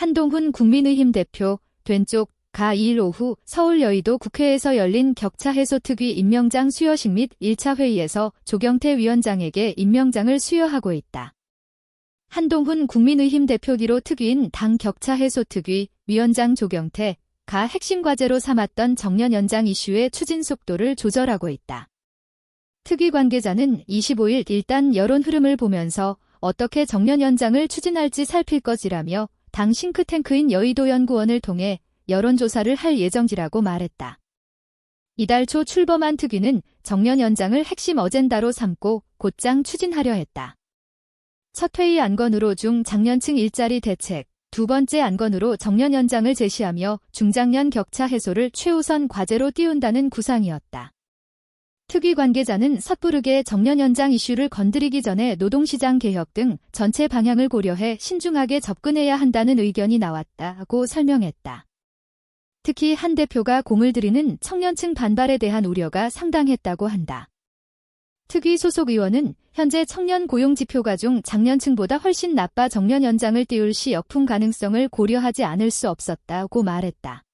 한동훈 국민의힘 대표, 된쪽, 가 2일 오후 서울 여의도 국회에서 열린 격차 해소 특위 임명장 수여식 및 1차 회의에서 조경태 위원장에게 임명장을 수여하고 있다. 한동훈 국민의힘 대표기로 특위인 당 격차 해소 특위 위원장 조경태, 가 핵심 과제로 삼았던 정년 연장 이슈의 추진 속도를 조절하고 있다. 특위 관계자는 25일 일단 여론 흐름을 보면서 어떻게 정년 연장을 추진할지 살필 것이라며 당 싱크탱크인 여의도 연구원을 통해 여론조사를 할 예정이라고 말했다. 이달 초 출범한 특위는 정년 연장을 핵심 어젠다로 삼고 곧장 추진하려 했다. 첫 회의 안건으로 중 장년층 일자리 대책, 두 번째 안건으로 정년 연장을 제시하며 중장년 격차 해소를 최우선 과제로 띄운다는 구상이었다. 특위 관계자는 섣부르게 정년 연장 이슈를 건드리기 전에 노동시장 개혁 등 전체 방향을 고려해 신중하게 접근해야 한다는 의견이 나왔다고 설명했다. 특히 한 대표가 공을 들이는 청년층 반발에 대한 우려가 상당했다고 한다. 특위 소속 의원은 현재 청년 고용 지표가 중 장년층보다 훨씬 나빠 정년 연장을 띄울 시 역풍 가능성을 고려하지 않을 수 없었다고 말했다.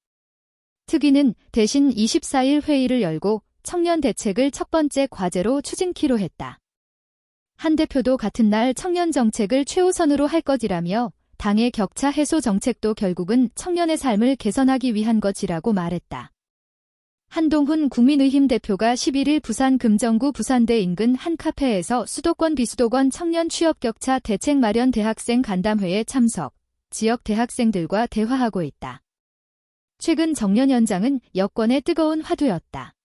특위는 대신 24일 회의를 열고 청년 대책을 첫 번째 과제로 추진키로 했다. 한 대표도 같은 날 청년 정책을 최우선으로 할 것이라며 당의 격차 해소 정책도 결국은 청년의 삶을 개선하기 위한 것이라고 말했다. 한동훈 국민의힘 대표가 11일 부산 금정구 부산대 인근 한 카페에서 수도권 비수도권 청년 취업 격차 대책 마련 대학생 간담회에 참석, 지역 대학생들과 대화하고 있다. 최근 정년 연장은 여권의 뜨거운 화두였다.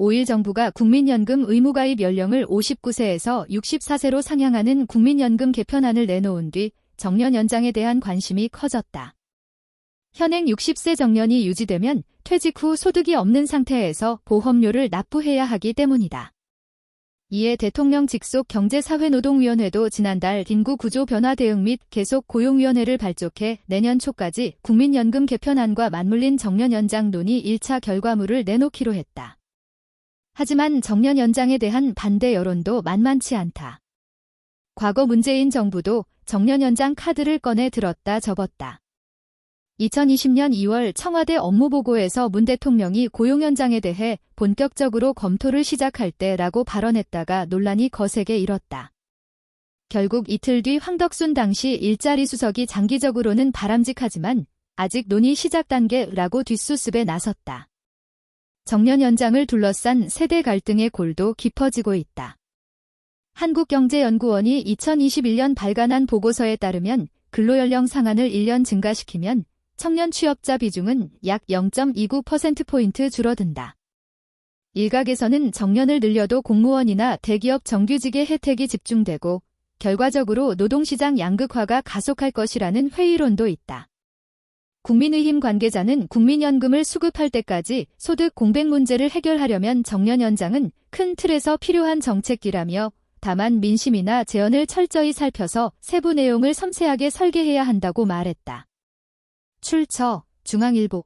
5일 정부가 국민연금 의무가입 연령을 59세에서 64세로 상향하는 국민연금 개편안을 내놓은 뒤 정년 연장에 대한 관심이 커졌다. 현행 60세 정년이 유지되면 퇴직 후 소득이 없는 상태에서 보험료를 납부해야 하기 때문이다. 이에 대통령 직속 경제사회노동위원회도 지난달 인구 구조 변화 대응 및 계속 고용위원회를 발족해 내년 초까지 국민연금 개편안과 맞물린 정년 연장 논의 1차 결과물을 내놓기로 했다. 하지만 정년 연장에 대한 반대 여론도 만만치 않다. 과거 문재인 정부도 정년 연장 카드를 꺼내 들었다 접었다. 2020년 2월 청와대 업무보고에서 문 대통령이 고용연장에 대해 본격적으로 검토를 시작할 때라고 발언했다가 논란이 거세게 일었다. 결국 이틀 뒤 황덕순 당시 일자리 수석이 장기적으로는 바람직하지만 아직 논의 시작 단계라고 뒷수습에 나섰다. 정년 연장을 둘러싼 세대 갈등의 골도 깊어지고 있다. 한국경제연구원이 2021년 발간한 보고서에 따르면 근로연령 상한을 1년 증가시키면 청년 취업자 비중은 약 0.29%포인트 줄어든다. 일각에서는 정년을 늘려도 공무원이나 대기업 정규직의 혜택이 집중되고 결과적으로 노동시장 양극화가 가속할 것이라는 회의론도 있다. 국민의힘 관계자는 국민연금을 수급할 때까지 소득 공백 문제를 해결하려면 정년 연장은 큰 틀에서 필요한 정책이라며 다만 민심이나 재원을 철저히 살펴서 세부 내용을 섬세하게 설계해야 한다고 말했다. 출처 중앙일보